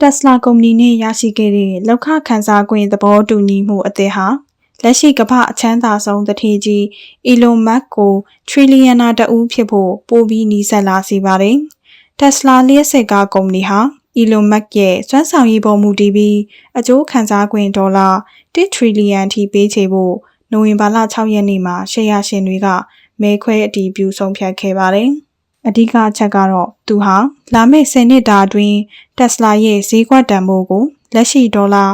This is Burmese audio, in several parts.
တက်စလာကုမ္ပဏီနဲ့ရရှိခဲ့တဲ့လောက်ခခန်းစား권သဘောတူညီမှုအသစ်ဟာလက်ရှိကမ္ဘာအချမ်းသာဆုံးတထေကြီး Elon Musk ကိုထရီလီယံနာတဦးဖြစ်ဖို့ပိုပြီးနီးစပ်လာစေပါတယ်။ Tesla လျှက်စစ်ကားကုမ္ပဏီဟာ Elon Musk ရဲ့စွမ်းဆောင်ရည်ပေါ်မူတည်ပြီးအကျိုးခံစား권ဒေါ်လာ1ထရီလီယံထိပေးချေဖို့နိုဝင်ဘာလ6ရက်နေ့မှာရှယ်ယာရှင်တွေကမဲခွဲအတည်ပြုဆုံးဖြတ်ခဲ့ပါတယ်။ အဓိကအချက်ကတော့သူဟာလာမယ့်10နှစ်တာအတွင်း Tesla ရဲ့ဈေးကွက်တန်ဖိုးကိုလက်ရှိဒေါ်လာ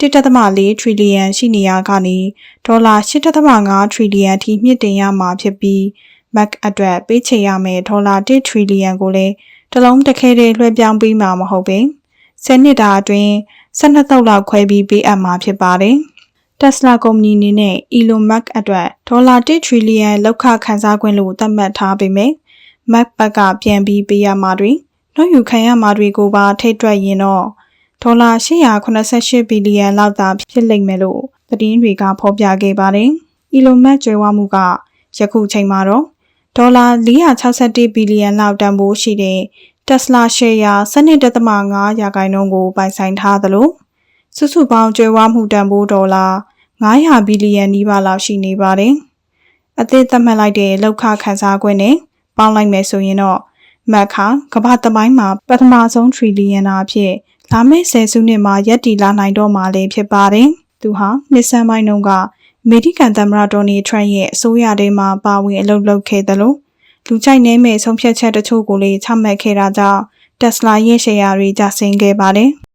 1.4ထရီလီယံရှိနေရာကနေဒေါ်လာ8.5ထရီလီယံထိမြင့်တင်ရမှာဖြစ်ပြီး Mac အတွက်ပေးချေရမယ့်ဒေါ်လာ1ထရီလီယံကိုလည်းတစ်လုံးတစ်ခဲတည်းလွှဲပြောင်းပေးမှာမဟုတ်ပဲ10နှစ်တာအတွင်း12သုတ်လောက်ခွဲပြီးပေးအပ်မှာဖြစ်ပါတယ်။ Tesla ကုမ္ပဏီအနေနဲ့ Elon Musk အတွက်ဒေါ်လာ1ထရီလီယံလောက်ခခန်းစား권လို့သတ်မှတ်ထားပေမဲ့ Mac ဘက်ကပြန်ပြီးပေးရမှာတွေနှုတ်ယူခံရမှာတွေကိုပါထိတ်တွက်ရင်တော့ဒေါ်လာ888ဘီလီယံလောက်သာဖြစ်လိမ့်မယ်လို့သတင်းတွေကဖော်ပြခဲ့ပါတယ်။ Elon Musk ကျွဲဝမှုကယခုချိန်မှာတော့ဒေါ်လာ461ဘီလီယံလောက်တန်ဖိုးရှိတဲ့ Tesla ရှယ်ယာ12.5ရာခိုင်နှုန်းကိုပိုင်ဆိုင်ထားသလိုစုစုပေါင်းကျွဲဝမှုတန်ဖိုးဒေါ်လာ900ဘီလီယံနီးပါးလောက်ရှိနေပါတယ်။အသစ်သတ်မှတ်လိုက်တဲ့လောက်ခခန်းစား권နဲ့ ပေါင်းလိုက်မယ်ဆိုရင်တော့မက်ခါကမ္ဘာသမိုင်းမှာပထမဆုံးထရီလီယံနာအဖြစ်လာမယ့်ဆယ်စုနှစ်မှာရပ်တည်လာနိုင်တော့မှာလည်းဖြစ်ပါတယ်။သူဟာနှစ်ဆန်းပိုင်းတုန်းကအမေရိကန်သမ္မတဒေါ်နယ်ထရန့်ရဲ့အစိုးရထဲမှာပါဝင်အလုပ်လုပ်ခဲ့သလိုလူကြိုက်နှဲမဲ့ဆုံးဖြတ်ချက်တချို့ကိုလည်းချမှတ်ခဲ့တာကြောင့်တက်စလာရဲ့ရှယ်ယာတွေကျဆင်းခဲ့ပါတယ်။